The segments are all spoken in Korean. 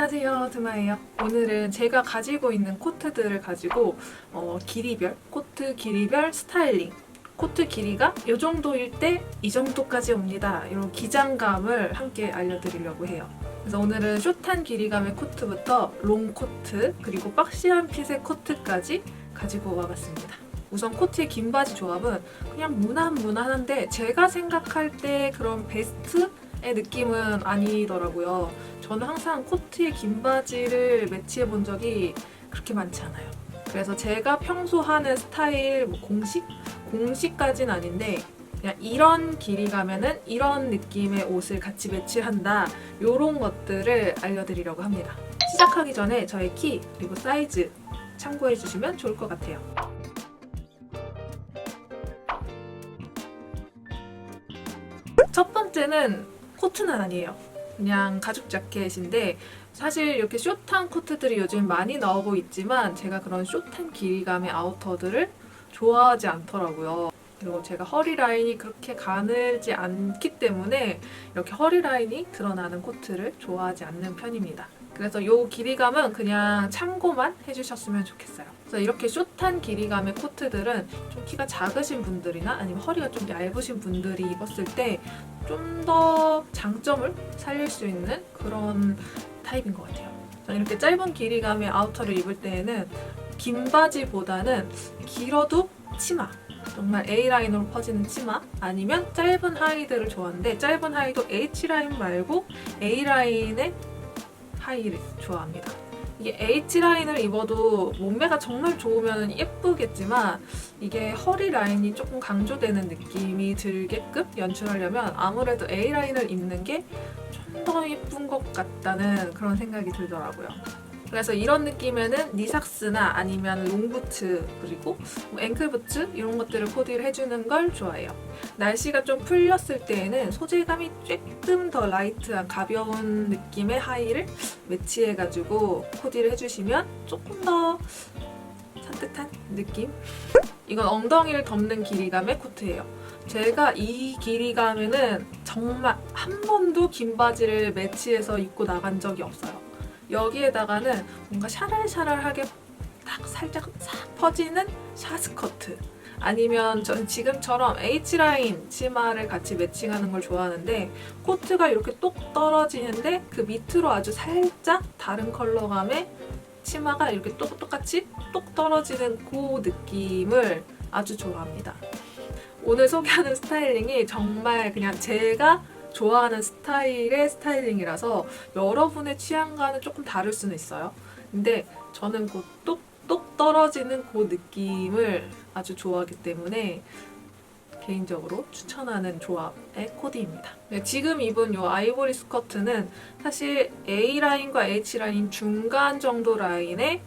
안녕하세요, 드마예요. 오늘은 제가 가지고 있는 코트들을 가지고 어, 길이별, 코트 길이별 스타일링. 코트 길이가 이 정도일 때 이 정도까지 옵니다. 이런 기장감을 함께 알려드리려고 해요. 그래서 오늘은 숏한 길이감의 코트부터 롱 코트, 그리고 박시한 핏의 코트까지 가지고 와봤습니다. 우선 코트의 긴 바지 조합은 그냥 무난무난한데 제가 생각할 때 그런 베스트 의 느낌은 아니더라고요. 저는 항상 코트에 긴 바지를 매치해 본 적이 그렇게 많지 않아요. 그래서 제가 평소 하는 스타일 뭐 공식? 공식까진 아닌데 그냥 이런 길이 가면은 이런 느낌의 옷을 같이 매치한다 이런 것들을 알려드리려고 합니다. 시작하기 전에 저의 키 그리고 사이즈 참고해 주시면 좋을 것 같아요. 첫 번째는 코트는 아니에요. 그냥 가죽 자켓인데 사실 이렇게 숏한 코트들이 요즘 많이 나오고 있지만 제가 그런 숏한 길이감의 아우터들을 좋아하지 않더라고요. 그리고 제가 허리 라인이 그렇게 가늘지 않기 때문에 이렇게 허리 라인이 드러나는 코트를 좋아하지 않는 편입니다. 그래서 이 길이감은 그냥 참고만 해주셨으면 좋겠어요. 그래서 이렇게 숏한 길이감의 코트들은 좀 키가 작으신 분들이나 아니면 허리가 좀 얇으신 분들이 입었을 때 좀 더 장점을 살릴 수 있는 그런 타입인 것 같아요. 이렇게 짧은 길이감의 아우터를 입을 때에는 긴 바지보다는 길어도 치마 정말 A라인으로 퍼지는 치마 아니면 짧은 하의들을 좋아하는데 짧은 하의도 H라인 말고 A라인의 하의를 좋아합니다. 이게 H라인을 입어도 몸매가 정말 좋으면 예쁘겠지만 이게 허리 라인이 조금 강조되는 느낌이 들게끔 연출하려면 아무래도 A라인을 입는 게 좀 더 예쁜 것 같다는 그런 생각이 들더라고요. 그래서 이런 느낌에는 니삭스나 아니면 롱부츠 그리고 뭐 앵클부츠 이런 것들을 코디를 해주는 걸 좋아해요. 날씨가 좀 풀렸을 때에는 소재감이 조금 더 라이트한 가벼운 느낌의 하의를 매치해가지고 코디를 해주시면 조금 더 산뜻한 느낌? 이건 엉덩이를 덮는 길이감의 코트예요. 제가 이 길이감에는 정말 한 번도 긴 바지를 매치해서 입고 나간 적이 없어요. 여기에다가는 뭔가 샤랄샤랄하게 딱 살짝 싹 퍼지는 샤스커트 아니면 전 지금처럼 H라인 치마를 같이 매칭하는 걸 좋아하는데 코트가 이렇게 똑 떨어지는데 그 밑으로 아주 살짝 다른 컬러감의 치마가 이렇게 똑, 똑같이 똑 떨어지는 그 느낌을 아주 좋아합니다. 오늘 소개하는 스타일링이 정말 그냥 제가 좋아하는 스타일의 스타일링이라서 여러분의 취향과는 조금 다를 수는 있어요. 근데 저는 그 똑똑 떨어지는 그 느낌을 아주 좋아하기 때문에 개인적으로 추천하는 조합의 코디입니다. 네, 지금 입은 이 아이보리 스커트는 사실 A라인과 H라인 중간 정도 라인의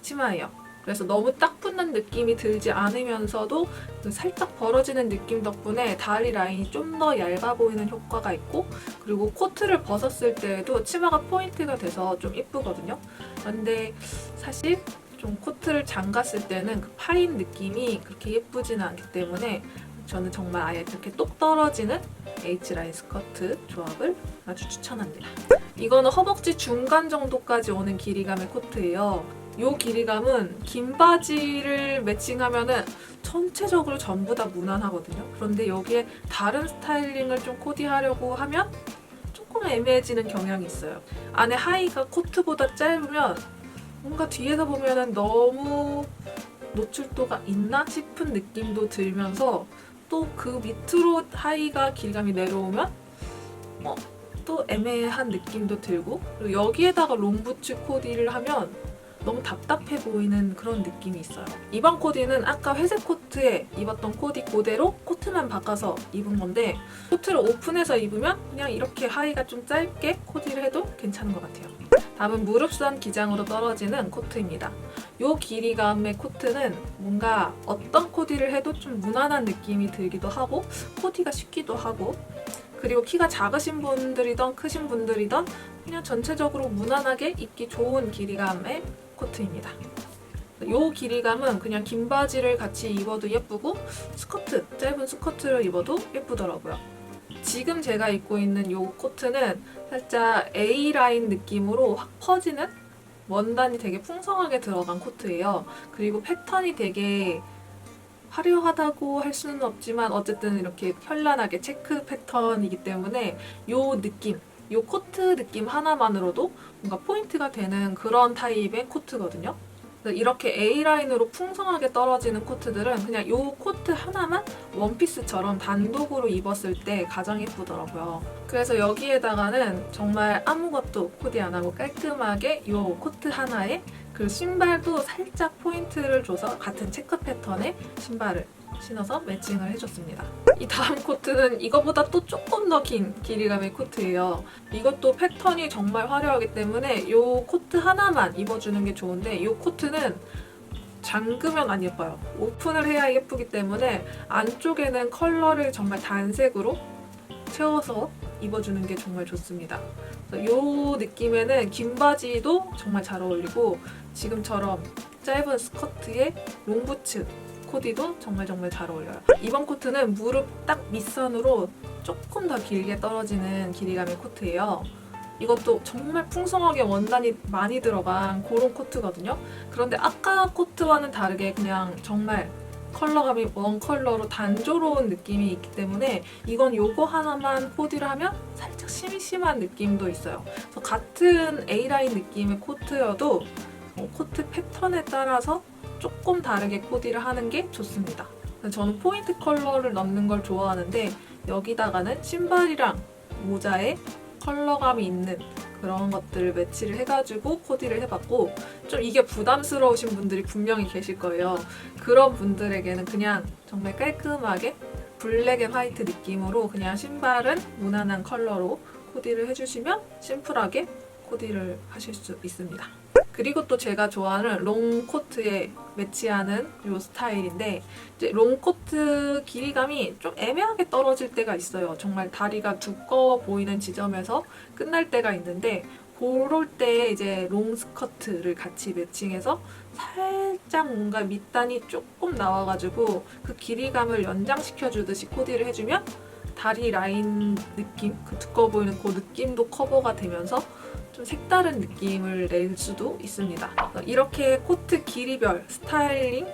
치마예요. 그래서 너무 딱 붙는 느낌이 들지 않으면서도 그 살짝 벌어지는 느낌 덕분에 다리 라인이 좀 더 얇아 보이는 효과가 있고 그리고 코트를 벗었을 때에도 치마가 포인트가 돼서 좀 이쁘거든요. 근데 사실 좀 코트를 잠갔을 때는 그 파인 느낌이 그렇게 예쁘지는 않기 때문에 저는 정말 아예 이렇게 똑 떨어지는 H라인 스커트 조합을 아주 추천합니다. 이거는 허벅지 중간 정도까지 오는 길이감의 코트예요. 이 길이감은 긴 바지를 매칭하면은 전체적으로 전부 다 무난하거든요. 그런데 여기에 다른 스타일링을 좀 코디하려고 하면 조금 애매해지는 경향이 있어요. 안에 하의가 코트보다 짧으면 뭔가 뒤에서 보면은 너무 노출도가 있나 싶은 느낌도 들면서 또 그 밑으로 하의가 길감이 내려오면 어, 또 애매한 느낌도 들고 그리고 여기에다가 롱부츠 코디를 하면 너무 답답해 보이는 그런 느낌이 있어요. 이번 코디는 아까 회색 코트에 입었던 코디 그대로 코트만 바꿔서 입은 건데 코트를 오픈해서 입으면 그냥 이렇게 하의가 좀 짧게 코디를 해도 괜찮은 것 같아요. 다음은 무릎선 기장으로 떨어지는 코트입니다. 이 길이감의 코트는 뭔가 어떤 코디를 해도 좀 무난한 느낌이 들기도 하고 코디가 쉽기도 하고 그리고 키가 작으신 분들이던 크신 분들이던 그냥 전체적으로 무난하게 입기 좋은 길이감의 코트입니다. 이 길이감은 그냥 긴 바지를 같이 입어도 예쁘고 스커트, 짧은 스커트를 입어도 예쁘더라고요. 지금 제가 입고 있는 이 코트는 살짝 A-라인 느낌으로 확 퍼지는 원단이 되게 풍성하게 들어간 코트예요. 그리고 패턴이 되게 화려하다고 할 수는 없지만 어쨌든 이렇게 현란하게 체크 패턴이기 때문에 이 느낌, 이 코트 느낌 하나만으로도 뭔가 포인트가 되는 그런 타입의 코트거든요. 이렇게 A라인으로 풍성하게 떨어지는 코트들은 그냥 이 코트 하나만 원피스처럼 단독으로 입었을 때 가장 예쁘더라고요. 그래서 여기에다가는 정말 아무것도 코디 안 하고 깔끔하게 이 코트 하나에 그 신발도 살짝 포인트를 줘서 같은 체크 패턴의 신발을 신어서 매칭을 해줬습니다. 이 다음 코트는 이거보다 또 조금 더 긴 길이감의 코트예요. 이것도 패턴이 정말 화려하기 때문에 이 코트 하나만 입어주는 게 좋은데 이 코트는 잠그면 안 예뻐요. 오픈을 해야 예쁘기 때문에 안쪽에는 컬러를 정말 단색으로 채워서 입어주는 게 정말 좋습니다. 이 느낌에는 긴 바지도 정말 잘 어울리고 지금처럼 짧은 스커트에 롱부츠 코디도 정말 정말 잘 어울려요. 이번 코트는 무릎 딱 밑선으로 조금 더 길게 떨어지는 길이감의 코트예요. 이것도 정말 풍성하게 원단이 많이 들어간 그런 코트거든요. 그런데 아까 코트와는 다르게 그냥 정말 컬러감이 원 컬러로 단조로운 느낌이 있기 때문에 이건 요거 하나만 코디를 하면 살짝 심심한 느낌도 있어요. 같은 A라인 느낌의 코트여도 어, 코트 패턴에 따라서 조금 다르게 코디를 하는 게 좋습니다. 저는 포인트 컬러를 넣는 걸 좋아하는데 여기다가는 신발이랑 모자에 컬러감이 있는 그런 것들을 매치를 해가지고 코디를 해봤고 좀 이게 부담스러우신 분들이 분명히 계실 거예요. 그런 분들에게는 그냥 정말 깔끔하게 블랙 앤 화이트 느낌으로 그냥 신발은 무난한 컬러로 코디를 해주시면 심플하게 코디를 하실 수 있습니다. 그리고 또 제가 좋아하는 롱 코트에 매치하는 이 스타일인데 이제 롱 코트 길이감이 좀 애매하게 떨어질 때가 있어요. 정말 다리가 두꺼워 보이는 지점에서 끝날 때가 있는데 그럴 때 이제 롱 스커트를 같이 매칭해서 살짝 뭔가 밑단이 조금 나와가지고 그 길이감을 연장시켜 주듯이 코디를 해주면 다리 라인 느낌, 그 두꺼워 보이는 그 느낌도 커버가 되면서 좀 색다른 느낌을 낼 수도 있습니다. 이렇게 코트 길이별 스타일링,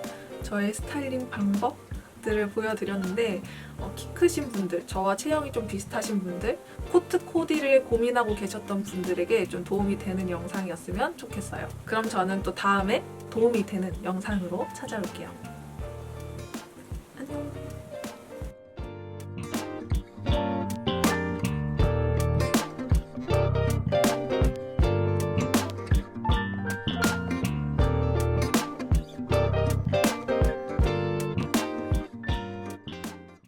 저의 스타일링 방법 들을 보여드렸는데 어, 키 크신 분들, 저와 체형이 좀 비슷하신 분들, 코트 코디를 고민하고 계셨던 분들에게 좀 도움이 되는 영상이었으면 좋겠어요. 그럼 저는 또 다음에 도움이 되는 영상으로 찾아올게요.